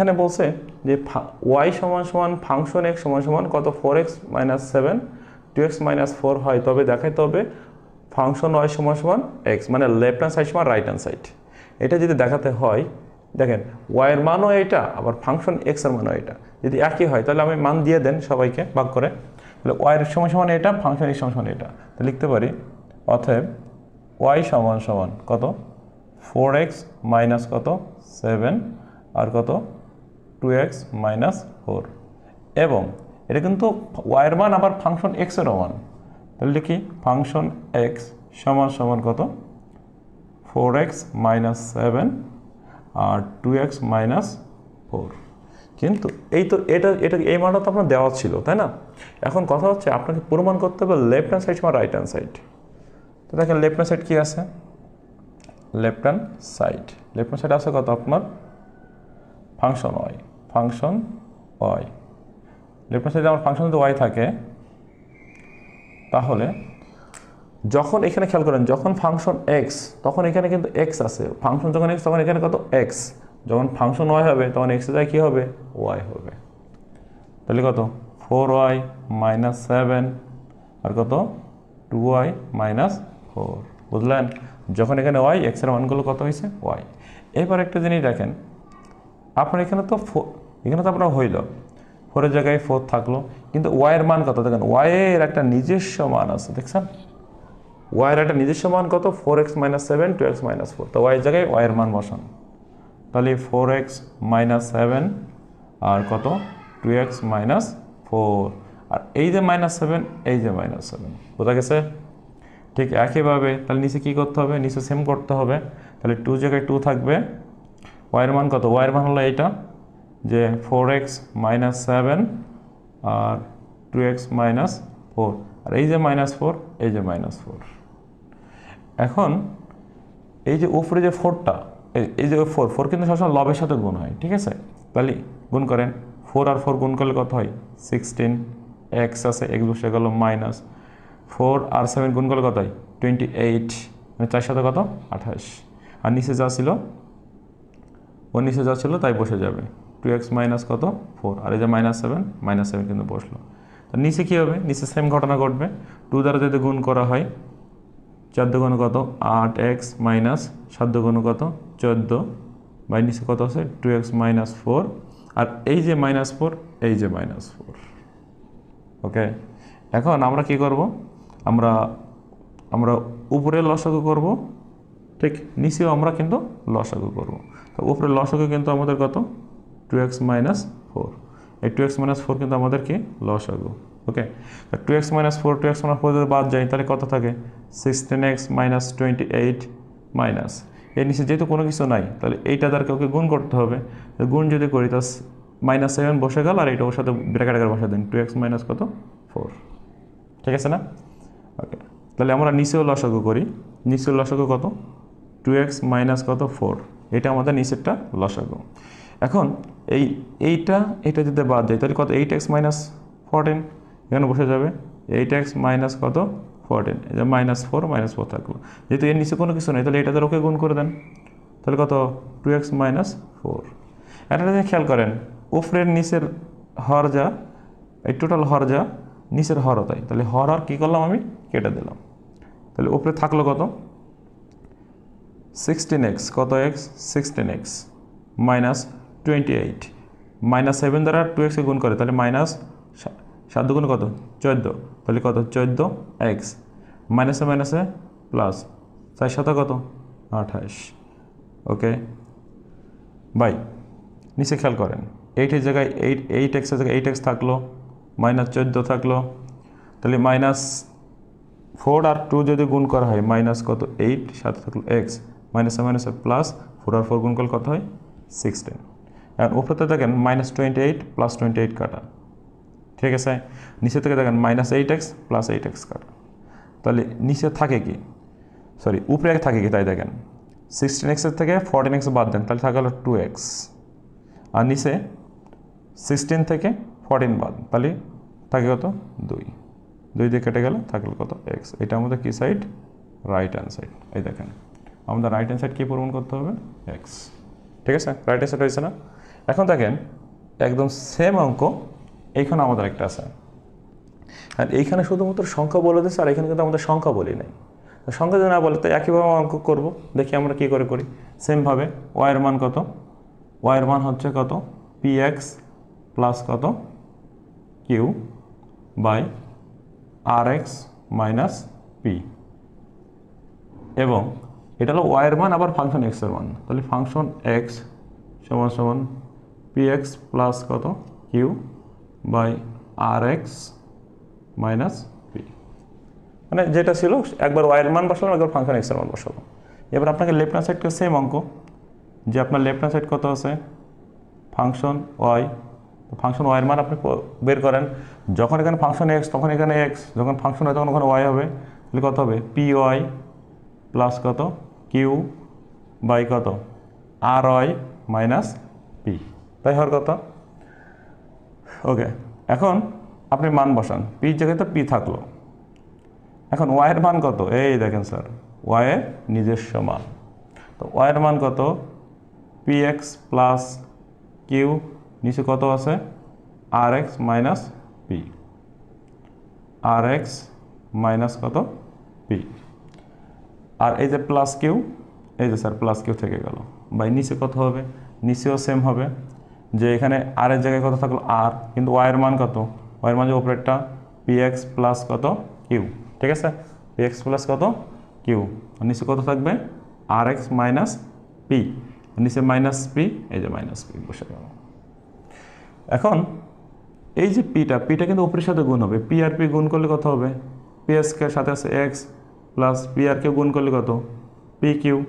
এখানে বলছে যে ওয়াই সমান সমান ফাংশন এক্স সমান সমান কত? Four x minus seven two x minus four হয়। তবে দেখাইতে হবে ফাংশন ওয়াই সমান সমান এক্স মানে লেফট হ্যান্ড সাইড সমান রাইট হ্যান্ড সাইড এটা যদি দেখাতে হয়, দেখেন ওয়াইয়ের মানও এটা আবার ফাংশন এক্সের মানও এটা যদি একই হয়, তাহলে আমি মান দিয়ে দেন সবাইকে, ভাগ করে। তাহলে ওয়াইয়ের সমান সমান এটা ফাংশন এক্স সমান সমান এটা তো লিখতে পারি, অতএব ওয়াই সমান সমান কত? ফোর এক্স মাইনাস কত? সেভেন আর কত? টু এক্স মাইনাস ফোর এবং এটা কিন্তু ওয়াইয়ের মান আবার ফাংশন এক্সেরও মান। তাহলে লিখি ফাংশন এক্স সমান সমান কত? ফোর এক্স মাইনাস সেভেন আর টু এক্স মাইনাস ফোর কিন্তু এই তো এটা এটা এই মানটা তো আপনার দেওয়া ছিল, তাই না? এখন কথা হচ্ছে আপনাকে প্রমাণ করতে হবে লেফট হ্যান্ড সাইড বা রাইট হ্যান্ড সাইড তো দেখেন লেফট হ্যান্ড সাইড কী আছে? Left hand side left hand side আছে কত আপনার? Function y function y left সাইডে আমার ফাংশন যদি ওয়াই থাকে, তাহলে যখন এখানে খেয়াল করেন, যখন ফাংশন এক্স তখন এখানে কিন্তু এক্স আছে। ফাংশন যখন এক্স তখন এখানে কত? এক্স যখন ফাংশন ওয়াই হবে, তখন এক্সের জায়গায় কী হবে? ওয়াই হবে। তাহলে কত? ফোর ওয়াই মাইনাস সেভেন আর কত? টু ওয়াই মাইনাস ফোর বুঝলেন? যখন এখানে ওয়াই এক্সের মানগুলো কত হয়েছে? ওয়াই এবার একটা জিনিস দেখেন, আপনার এখানে তো এখানে তো আপনার হইল। ফোরের জায়গায় ফোর থাকল। কিন্তু ওয়াইয়ের মান কত? দেখেন ওয়াইয়ের একটা নিজস্ব মান আছে, দেখছেন? ওয়াইয়ের একটা নিজস্ব মান কত? Four x minus seven two x minus four তো ওয়াইয়ের জায়গায় ওয়াইয়ের মান বসান। তাহলে ফোর এক্স মাইনাস সেভেন আর কত? টু এক্স মাইনাস ফোর আর এই যে মাইনাস সেভেন এই যে মাইনাস সেভেন বোঝা গেছে? ঠিক একইভাবে, তাহলে নিচে কী করতে হবে? নিচে সেম করতে হবে। তাহলে টু জায়গায় টু থাকবে। ওয়াইয়ের মান কত? ওয়াইয়ের মান হলো এইটা। যে ফোর এক্স মাইনাস সেভেন আর টু এক্স মাইনাস ফোর আর এই যে মাইনাস ফোর এই যে মাইনাস ফোর এখন এই যে উপরে যে ফোরটা এই যে ফোর ফোর কিন্তু সবসময় লবের সাথে গুণ হয়, ঠিক আছে? তাহলে গুণ করেন ফোর আর ফোর গুণ করলে কত হয়? সিক্সটিন এক্স আছে এক্স বসে গেল মাইনাস ফোর আর সেভেন গুণ করলে কত হয়? টোয়েন্টি এইট মানে চার সাথে কত? আঠাশ। আর নিচে যা ছিল ও নিচে যা ছিল, তাই বসে যাবে। টু এক্স মাইনাস কত? ফোর আর এই যে মাইনাস সেভেন মাইনাস সেভেন কিন্তু বসল। তো নিচে কী হবে? নিচে সেম ঘটনা ঘটবে। টু দ্বারা যদি গুণ করা হয় চার দুগুণ কত? আট এক্স মাইনাস সাত দুগুণ কত? চোদ্দ। বাই নিচে কত আছে? টু এক্স মাইনাস ফোর আর এই যে মাইনাস ফোর এই যে মাইনাস ফোর ওকে এখন আমরা কি করব? আমরা আমরা উপরে লসাগু করব। ঠিক নিচেও আমরা কিন্তু লসাগু করব। তো উপরে লসাগু কিন্তু আমাদের কত? টু এক্স মাইনাস ফোর এই টু এক্স মাইনাস ফোর কিন্তু আমাদের কি লসাগু okay two x minus four two x minus four যদি বাদ যায়, তাহলে কত থাকে? Sixteen x minus twenty eight minus এর নিচে যেহেতু কোনো কিছু নাই, তাহলে এইটা দ্বারা কাউকে গুণ করতে হবে। গুণ যদি করি, তা মাইনাস সেভেন বসে গেল, আর এটা ওর সাথে ব্র্যাকেট আকারে বসে দিন। টু এক্স মাইনাস কত? ফোর ঠিক আছে না? ওকে তাহলে আমরা নিচেও লসাগু করি। নিচের লসাগু কত? টু এক্স মাইনাস কত? ফোর এটা আমাদের নিচেরটা লসাগু এখন এই এইটা এটা যদি বাদ দেয় তাহলে কত? এইট এক্স মাইনাস ফোরটিন এখানে বসে যাবে। এইট এক্স মাইনাস কত? ফোরটিন যে মাইনাস ফোর মাইনাস ফোর থাকল। যেহেতু এর নিচে কোনো কিছু নেই, তাহলে এটা ওকে গুণ করে দেন। তাহলে কত? টু এক্স মাইনাস ফোর একটা জিনিস খেয়াল করেন, উপরের নিচের হর যা, এই টোটাল হর যা, নিচের হরও তাই। তাহলে হর আর কী করলাম আমি? কেটে দিলাম। তাহলে উপরে থাকল কত? সিক্সটিন এক্স কত x sixteen x minus twenty eight minus seven দ্বারা টু এক্সকে গুণ করে, তাহলে মাইনাস সাত দুগুণ কত? চোদ্দ। তাহলে কত? চোদ্দ এক্স মাইনাসে মাইনাসে প্লাস চার সাথে কত? আঠাশ। ওকে বাই নিচে খেয়াল করেন। এইটের জায়গায় এইট এইট এক্সের জায়গায় এইট এক্স থাকল মাইনাস চোদ্দ থাকল। তাহলে মাইনাস ফোর আর টু যদি গুণ করা হয় মাইনাস কত? এইট সাথে থাকল এক্স মাইনাসে মাইনাসে প্লাস ফোর আর ফোর গুণ করলে কত হয়? সিক্সটিন এখন উপরে দেখেন minus twenty eight plus twenty eight কাটা। ঠিক আছে? নিচে থেকে দেখেন minus eight x plus eight x কাটা। তাহলে নিচে থাকে কি? সরি উপরে থাকে কি? তাই দেখেন। সিক্সটিন এক্সের থেকে ফোরটিন এক্স বাদ দেন, তাহলে থাকে হলো টু এক্স আর নিচে সিক্সটিন থেকে ফোরটিন বাদ তাহলে থাকে কত? দুই। দুই দিয়ে কেটে গেলে থাকল কত? এক্স এটা আমাদের কী সাইড রাইট হ্যান্ড সাইড এই দেখেন। আমাদের রাইট হ্যান্ড সাইড কী পূরণ করতে হবে? এক্স ঠিক আছে? রাইট হ্যান্ড সাইড হয়েছে না? এখন দেখেন, একদম সেম অঙ্ক এইখানে আমাদের একটা আছে। আর এইখানে শুধুমাত্র সংখ্যা বলে দিচ্ছে আর এখানে কিন্তু আমাদের সংখ্যা বলি নাই। সংখ্যা যদি না বলে তো একইভাবে অঙ্ক করব। দেখি আমরা কি করে করি। সেমভাবে ওয়াইয়ের মান কত? ওয়াইয়ের মান হচ্ছে কত? পি এক্স প্লাস কত? Q by r x minus p এবং এটা হলো ওয়াইয়ের মান, আবার ফাংশন এক্সের মান। তাহলে ফাংশন এক্স সমান সমান পি এক্স প্লাস কত? Q by r x minus p মানে যেটা ছিল, একবার ওয়াইয়ের মান বসালাম, একবার ফাংশন এক্সের মান বসাবো এবার আপনাকে লেফট হ্যান্ড সাইডটা সেম অঙ্ক, যে আপনার লেফট হ্যান্ড সাইড কত আছে? ফাংশন ওয়াই ফাংশন ওয়াইয়ের মান আপনি বের করেন। যখন এখানে ফাংশন এক্স তখন এখানে এক্স যখন ফাংশন হয় তখন ওখানে ওয়াই হবে। তাহলে কত হবে? পি ওয়াই প্লাস কত? কিউ বাই কত? আর ওয়াই মাইনাস পি তাই হওয়ার কথা? ওকে এখন আপনি মান বসান। পি জায়গায় তো পি থাকল। এখন ওয়াইয়ের মান কত? এই দেখেন স্যার ওয়াইয়ের নিজস্ব মান। তো ওয়াইয়ের মান কত? পি এক্স প্লাস কিউ নিচে কত আছে? R x minus p r x minus কত? পি আর এই যে প্লাস কিউ এই যে স্যার প্লাস কিউ থেকে গেল। বাই নিচে কত হবে? নিচেও সেম হবে। যে এখানে আর এর জায়গায় কত থাকল আর কিন্তু ওয়াইয়ের মান কত? ওয়াইয়ের মান যে ওপরেরটা পি এক্স প্লাস কত কিউ ঠিক আছে? পি এক্স প্লাস কত কিউ নিচে কত থাকবে? আর এক্স মাইনাস পি নিচে মাইনাস পি এই যে মাইনাস পি বসে গেল। এখন, এই যে পিটা পিটা কিন্তু উপরের সাথে গুণ হবে। পি আর পি গুণ করলে কত হবে? পি এসকে সাথে আছে এক্স প্লাস পি আর কেউ গুণ করলে কত? পি কিউ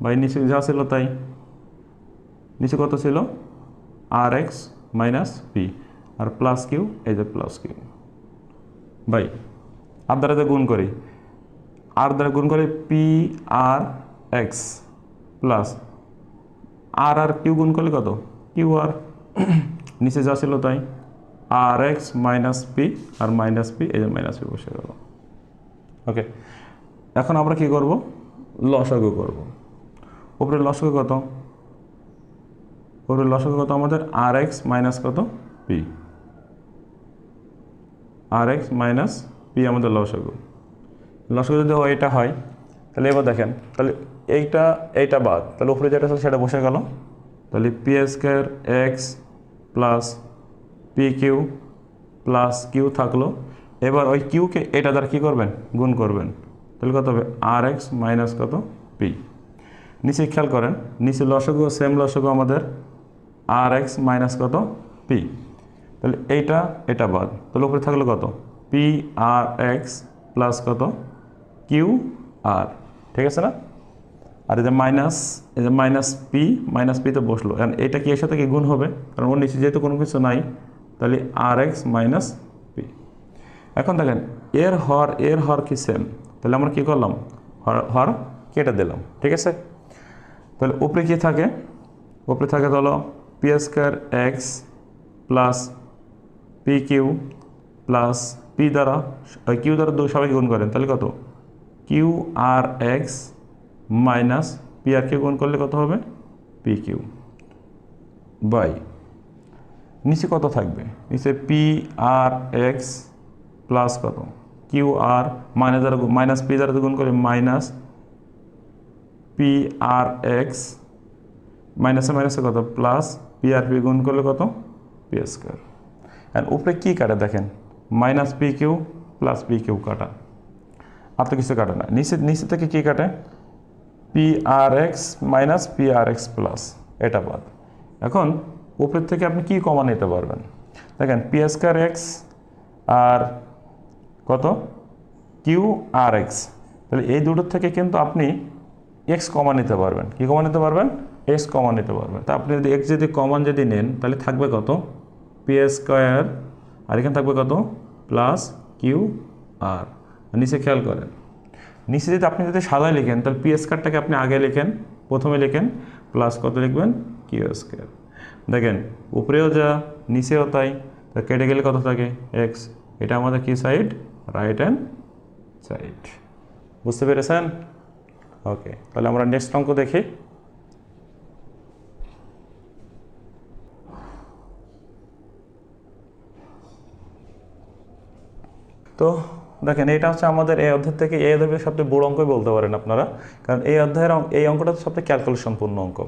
বাই নিচে যা ছিল তাই। নিচে কত ছিল? আর এক্স মাইনাস পি আর প্লাস কিউ এই যে প্লাস কিউ বাই আর দ্বারা গুণ করি আর দ্বারা গুণ করি পি আর এক্স প্লাস আর আর কিউ গুণ করলে কত? কিউ আর নিচে যা ছিল তাই। আর এক্স মাইনাস পি আর মাইনাস পি এই যে মাইনাস পি বসে গেল। ওকে এখন আমরা কি করব? লসাগু করব। উপরে লসাগু কত? উপরে লসাগু কত আমাদের? আর এক্স মাইনাস কত p r x minus p আমাদের লসাগু লসাগু যদি এটা হয়, তাহলে এবার দেখেন, তাহলে এইটা এইটা বাদ। তাহলে উপরে যেটা ছিল সেটা বসে গেল। তাহলে p square x plus p q plus q থাকল। এবার ওই কিউকে এটা দ্বারা কী করবেন? গুণ করবেন। তাহলে কত হবে? আর এক্স মাইনাস কত? পি নিচে খেয়াল করেন, নিচে লসগু সেম লসগু আমাদের আর এক্স মাইনাস কত? পি তাহলে এইটা, এটা বাদ। তাহলে উপরে থাকল কত? পি আর এক্স প্লাস কত? কিউ আর ঠিক আছে না? আর এই যে মাইনাস এই যে মাইনাস পি মাইনাস পিতে বসল। কারণ এটা কি এর সাথে কি গুণ হবে? কারণ ওর নিচে যেহেতু কোনো কিছু নাই, তাহলে আর এক্স মাইনাস পি এখন দেখেন, এর হর এর হর কি সেম তাহলে আমরা কি করলাম? হর হর কেটে দিলাম। ঠিক আছে? তাহলে উপরে কি থাকে? উপরে থাকে হলো p square x plus p q plus p দ্বারা কিউ দ্বারা দুই সবাই গুণ করেন, তাহলে কত? Q r x minus p আর কিউ গুণ করলে কত হবে? P q by. নিচে কত থাকবে? নিচে পি আর এক্স প্লাস কত? কিউ আর মাইনাস দ্বারা মাইনাস পি দ্বারা গুণ করে মাইনাস পি আর এক্স মাইনাসে মাইনাসে কত? প্লাস পি আর পি গুণ করলে কত? পি স্কোয়ার আর উপরে কী কাটে দেখেন? Minus p q plus p q কাটা। আর তো কিছু কাটে না। নিচে নিচে থেকে কী কাটে? P r x minus p r x plus এটা বাদ। এখন উপরের থেকে আপনি কি কমা নিতে পারবেন? দেখেন পি স্কোয়ার এক্স আর কত? কিউ আর এক্স তাহলে এই দুটোর থেকে কিন্তু আপনি এক্স কমা নিতে পারবেন। কি কমা নিতে পারবেন? এক্স কমা নিতে পারবেন। তা আপনি যদি এক্স যদি কমন যদি নেন, তাহলে থাকবে কত? পি স্কোয়ার আর এখানে থাকবে কত? প্লাস কিউ আর নিচে খেয়াল করেন। নিচে যদি আপনি যদি সাদায় লিখেন, তাহলে পি স্কোয়ারটাকে আপনি আগে লিখেন, প্রথমে লিখেন প্লাস কত লিখবেন? কিউ স্কোয়ার দেখেন, উপরেও যা, নিচেও তাই। তা কেটে গেলে কত থাকে? এক্স এটা আমাদের কি সাইড রাইট হ্যান্ড সাইড বুঝতে পেরেছেন? ওকে তাহলে আমরা নেক্সট অঙ্ক দেখি। তো দেখেন, এটা হচ্ছে আমাদের এই অধ্যায় থেকে এই অধ্যায়ের সবচেয়ে বড় অঙ্কই বলতে পারেন আপনারা। কারণ এই অধ্যায়ের এই অঙ্কটা সবচেয়ে ক্যালকুলেশনপূর্ণ অঙ্ক।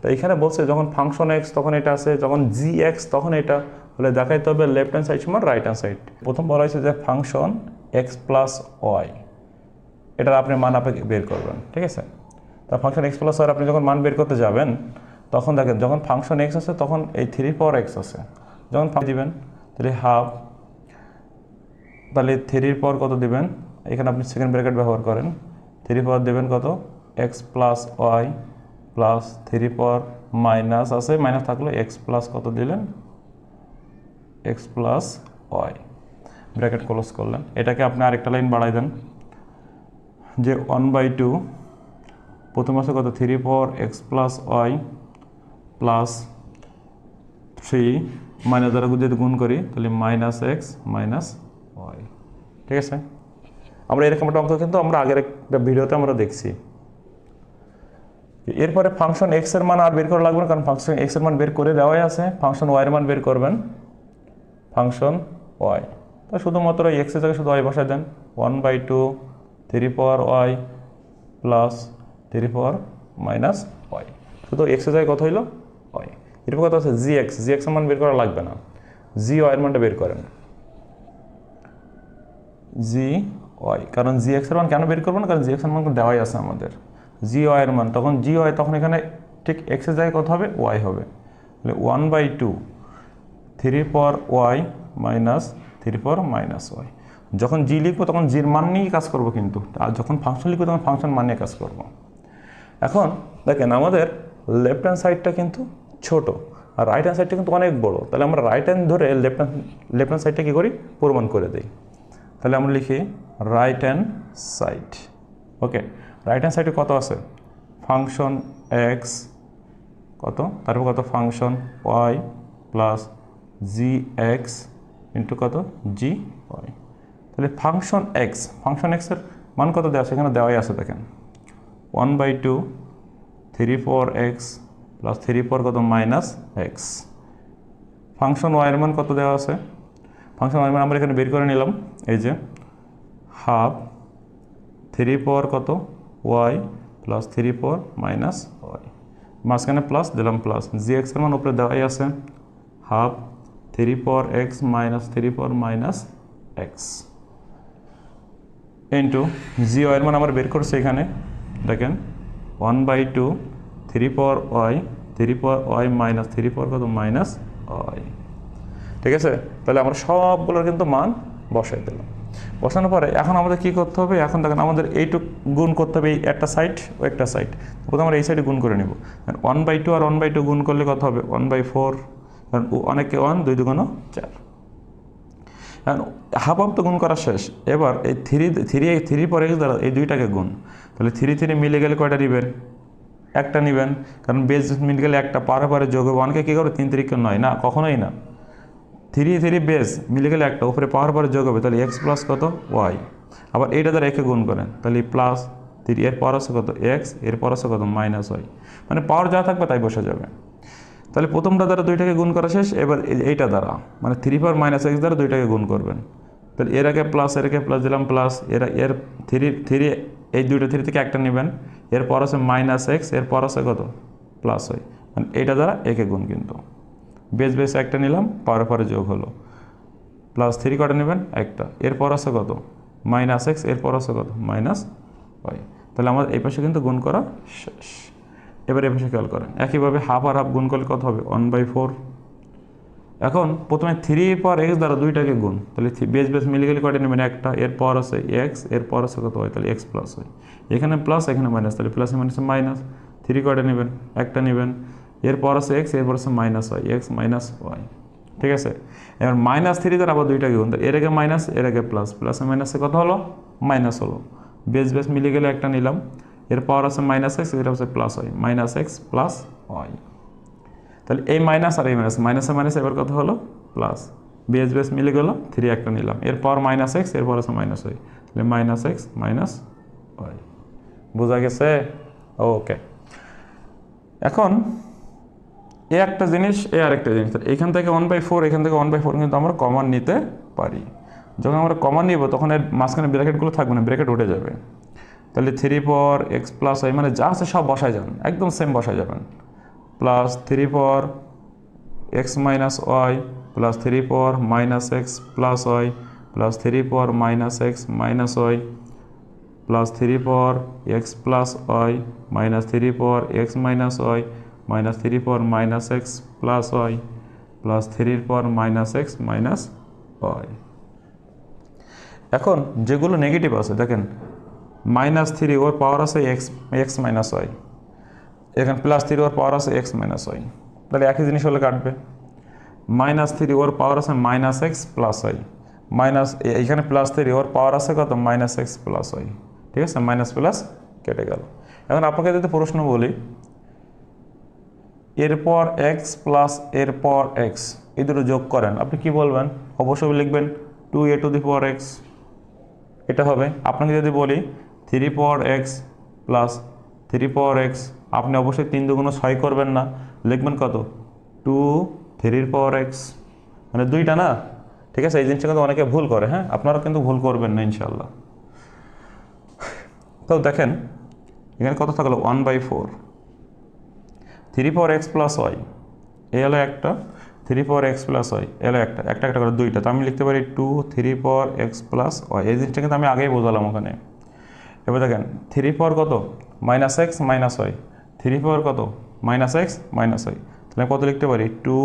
তো এখানে বলছে, যখন ফাংশন এক্স তখন এটা আছে, যখন জি এক্স তখন এটা। হলে দেখাইতে হবে লেফট হ্যান্ড সাইড সমান রাইট হ্যান্ড সাইড প্রথম বলা হয়েছে যে ফাংশন এক্স প্লাস ওয়াই এটার আপনি মান আপনি বের করবেন, ঠিক আছে? তা ফাংশন এক্স প্লাস ওয়াই আপনি যখন মান বের করতে যাবেন, তখন দেখেন, যখন ফাংশন এক্স আছে, তখন এই থ্রি পাওয়ার এক্স আছে। যখন দিবেন, তাহলে হাফ তাহলে থ্রির পর কত দেবেন? এখানে আপনি সেকেন্ড ব্র্যাকেট ব্যবহার করেন। থ্রি পাওয়ার দেবেন কত? X plus y plus three power minus আছে মাইনাস থাকলে এক্স প্লাস কত দিলেন? X plus y bracket close করলেন। এটাকে আপনি আরেকটা লাইন বাড়াই দেন। যে ওয়ান বাই টু প্রথম আছে কত? Three power x plus y plus three minus দ্বারা যদি গুণ করি, তাহলে মাইনাস এক্স মাইনাস ঠিক আছে? আমরা এরকম একটা অঙ্ক কিন্তু আমরা আগের একটা ভিডিওতে আমরা দেখছি। এরপরে ফাংশন এক্সের মান আর বের করা লাগবে না, কারণ ফাংশন এক্সের মান বের করে দেওয়াই আছে। ফাংশন ওয়াই এর মান বের করবেন। ফাংশন ওয়াই তো শুধুমাত্র এক্সের জায়গায় শুধু ওয়াই বসায় দেন। One by two three power y plus three power minus y শুধু এক্সের জায়গায় কত হইল? ওয়াই এরপর কথা আছে জি এক্স জি এক্সের মান বের করা লাগবে না। জি ওয়াই এর মানটা বের করেন। জি ওয়াই কারণ জি এক্সের মান কেন বের করব না? কারণ জি এক্সের মান দেওয়াই আছে আমাদের। জি ওয়াই এর মান। তখন জি ওয়াই তখন এখানে ঠিক এক্সের জায়গায় কত হবে? ওয়াই হবে। তাহলে ওয়ান বাই টু থ্রি পর ওয়াই মাইনাস থ্রি পর মাইনাস ওয়াই যখন জি লিখব তখন জির মান নিয়েই কাজ করব কিন্তু। আর যখন ফাংশন লিখব তখন ফাংশন মান নিয়ে কাজ করব। এখন দেখেন আমাদের লেফট হ্যান্ড সাইডটা কিন্তু ছোট আর রাইট হ্যান্ড সাইডটা কিন্তু অনেক বড়। তাহলে আমরা রাইট হ্যান্ড ধরে লেফট হ্যান্ড লেফট হ্যান্ড সাইডটা কী করি? প্রমাণ করে দিই। তাহলে আমরা লিখি right hand side okay right hand সাইডে কত আছে? ফাংশন এক্স কত? তারপর কত? Function y plus g x into কত? জি ওয়াই তাহলে ফাংশন এক্স ফাংশন এক্সের মান কত দেওয়া আছে? এখানে দেওয়াই আছে, দেখেন। One by two three four x plus three four কত? মাইনাস এক্স ফাংশন ওয়াইয়ের মান কত দেওয়া আছে? ফাংশন আমরা এখানে বের করে নিলাম। এই যে, হাফ থ্রি পাওয়ার কত? Y plus three power minus y. মাঝখানে প্লাস, দিলাম প্লাস। জি এক্সের মান উপরে দেওয়াই আছে। Half three power x minus three power minus x into g ওয়াইয়ের মান আমরা বের করছি এখানে। দেখেন one by two three power y three power y minus three power কত? মাইনাস ওয়াই ঠিক আছে? তাহলে আমরা সবগুলোর কিন্তু মান বসাই দিলাম। বসানোর পরে এখন আমাদের কি করতে হবে? এখন দেখেন আমাদের এইটুক গুণ করতে হবে এই একটা সাইড ও একটা সাইড প্রথমে আমরা এই সাইডে গুণ করে নিব। ওয়ান বাই টু আর ওয়ান বাই টু গুণ করলে কত হবে? ওয়ান বাই ফোর কারণ অনেকে ওয়ান দুই দুগুণ চার। এখন হাফ হাফ তো গুণ করা শেষ। এবার এই থ্রি থ্রি থ্রি পরে দ্বারা এই দুইটাকে গুণ, তাহলে থ্রি থ্রি মিলে গেলে কয়টা নেবেন? একটা নেবেন। কারণ বেজ মিলে গেলে একটা, পারে পারে যোগ হবে। অনেকে কী করবে তিন তিরিকে নয়। না, কখনোই না। থ্রি থ্রি বেস মিলে গেলে একটা, উপরে পাওয়ার পরে যোগ হবে, তাহলে এক্স প্লাস কত? ওয়াই আবার এইটা দ্বারা একে গুণ করেন, তাহলে প্লাস থ্রি এর পর আছে কত? এক্সের পর আছে কত? মাইনাস ওয়াই মানে পাওয়ার যা থাকবে তাই বসে যাবে। তাহলে প্রথমটা দ্বারা দুইটাকে গুণ করা শেষ, এবার এই- এইটা দ্বারা। মানে থ্রি পাওয়ার মাইনাস এক্স দ্বারা দুইটাকে গুণ করবেন। তাহলে এর আগে প্লাস এর আগে প্লাস দিলাম প্লাস এর এর থ্রি থ্রি এই দুইটা থ্রি থেকে একটা নেবেন। এর পর আছে মাইনাস এক্সের পর আছে কত? প্লাস ওয়াই মানে এইটা দ্বারা একে গুণ কিন্তু। বেস বেস একটা নিলাম পরে পরে যোগ হলো। প্লাস থ্রি কটা নেবেন? একটা। এরপর আছে কত? মাইনাস এক্স এরপর আছে কত? মাইনাস ওয়াই তাহলে আমাদের এই পাশে কিন্তু গুণ করা শেষ। এবার এই পাশে খেয়াল করেন। একইভাবে হাফ আর হাফ গুণ করলে কত হবে? ওয়ান বাই ফোর এখন প্রথমে থ্রি পর এক্স দ্বারা দুইটাকে গুণ। তাহলে বেস বেস মিলে গেলে কয়টা নেবেন? একটা। এরপর আছে এক্স এরপর আছে কত হয় তাহলে এক্স প্লাস হয় এখানে প্লাস এখানে মাইনাস তাহলে প্লাসে মাইনাসে মাইনাস থ্রি কয়টা নেবেন? একটা নেবেন। এরপর আছে এক্স এরপর আছে minus y x minus y ঠিক আছে? এবার মাইনাস থ্রি দ্বারা আবার দুইটাকে গুণ। এর আগে মাইনাস এর আগে প্লাস প্লাসে মাইনাসে কত হলো? মাইনাস হলো। বেস বেস মিলে গেলে একটা নিলাম। এরপর আছে মাইনাস এক্স এটা হচ্ছে plus y minus x plus y তাহলে এই মাইনাস আর এই মাইনাস মাইনাসে মাইনাস এবার কত হলো? প্লাস বেস বেস মিলে গেল। থ্রি একটা নিলাম। এরপর মাইনাস এক্স এরপর আছে মাইনাস ওয়াই তাহলে মাইনাস এক্স মাইনাস ওয়াই বোঝা গেছে? ওকে এখন এ একটা জিনিস, এ আরেকটা জিনিস। এখান থেকে ওয়ান বাই ফোর এখান থেকে ওয়ান বাই ফোর কিন্তু আমরা কমন নিতে পারি। যখন আমরা কমন নিব, তখন এর মাঝখানে ব্র্যাকেটগুলো থাকবে না ব্র্যাকেট উঠে যাবে। তাহলে থ্রি পর এক্স প্লাস ওয়াই মানে যা আছে সব বসায় যাবেন, একদম সেম বসায় যাবেন। প্লাস থ্রি পর x minus y plus three পর minus x plus y plus three পর minus x minus y plus three পর x plus y minus three পর x minus y minus three পর minus x plus y plus থ্রির পর minus x minus y এখন যেগুলো negative আছে, দেখেন মাইনাস থ্রি ওর পাওয়ার আছে এক্স এক্স মাইনাস ওয়াই এখানে প্লাস থ্রি ওর পাওয়ার আছে এক্স মাইনাস ওয়াই তাহলে একই জিনিস হলে কাটবে। মাইনাস থ্রি ওর পাওয়ার আছে minus x plus y minus এখানে প্লাস থ্রি ওর পাওয়ার আছে কত? মাইনাস এক্স প্লাস ওয়াই ঠিক আছে? মাইনাস প্লাস কেটে গেল। এখন আপনাকে যদি প্রশ্ন বলি এরপর এক্স প্লাস এরপর এক্স এই দুটো যোগ করেন। আপনি কি বলবেন? অবশ্যই লিখবেন two A to the power x এটা হবে। আপনাকে যদি বলি three power x plus three power x আপনি অবশ্যই তিন দুগুণ ছয় করবেন না। লিখবেন কত? টু থ্রির পাওয়ার এক্স মানে দুইটা না? ঠিক আছে, এই জিনিসটা কিন্তু অনেকে ভুল করে হ্যাঁ? আপনারা কিন্তু ভুল করবেন না ইনশাল্লাহ তো দেখেন, এখানে কত থাকল? One by four three power x plus y, এ হলো একটা, three power x plus y এলো একটা একটা একটা করে দুইটা। তো আমি লিখতে পারি two, three power x plus y. এই জিনিসটা কিন্তু আমি আগেই বোঝালাম ওখানে। এবার দেখেন, থ্রি পাওয়ার কত? Minus x, minus y. Three power কত? Minus x, minus y. তাহলে কত লিখতে পারি? Two,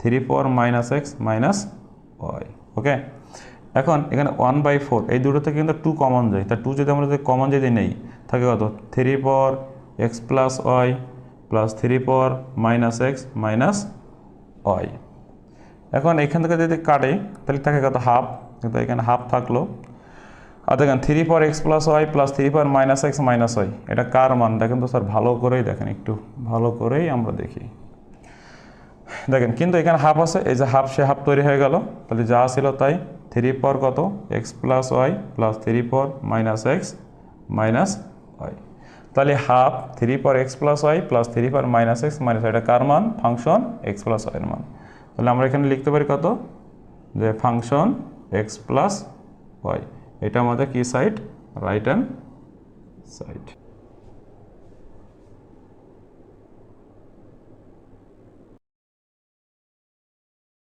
three power minus x, minus y. Okay? এখন এখানে ওয়ান বাই ফোর, এই দুটোতে কিন্তু টু কমন যায়। তা টু যদি আমরা যদি কমন যদি নেই, থাকে কত? Three power x plus y plus three power minus x minus y এখন এখান থেকে যদি কাটে, তাহলে থাকে কত? হাফ কিন্তু এখানে হাফ থাকল। আর দেখেন three power x plus y plus three power minus x minus y এটা কার মান? দেখেন তো স্যার, ভালো করেই দেখেন, একটু ভালো করেই আমরা দেখি। দেখেন, কিন্তু এখানে হাফ আছে, এই যে হাফ সে হাফ তৈরি হয়ে গেল। তাহলে যা ছিল তাই থ্রি পর কত? X plus y plus three পর মাইনাস এক্স মাইনাস তাহলে হাফ থ্রি পর x plus y plus three পর মাইনাস এক্স মাইনাস ওয়াইটা কার মান? ফাংশন এক্স প্লাস ওয়াইয়ের মান। তাহলে আমরা এখানে লিখতে পারি কত? যে ফাংশন এক্স প্লাস ওয়াই। এটা আমাদের কি সাইড রাইট অ্যান্ড সাইড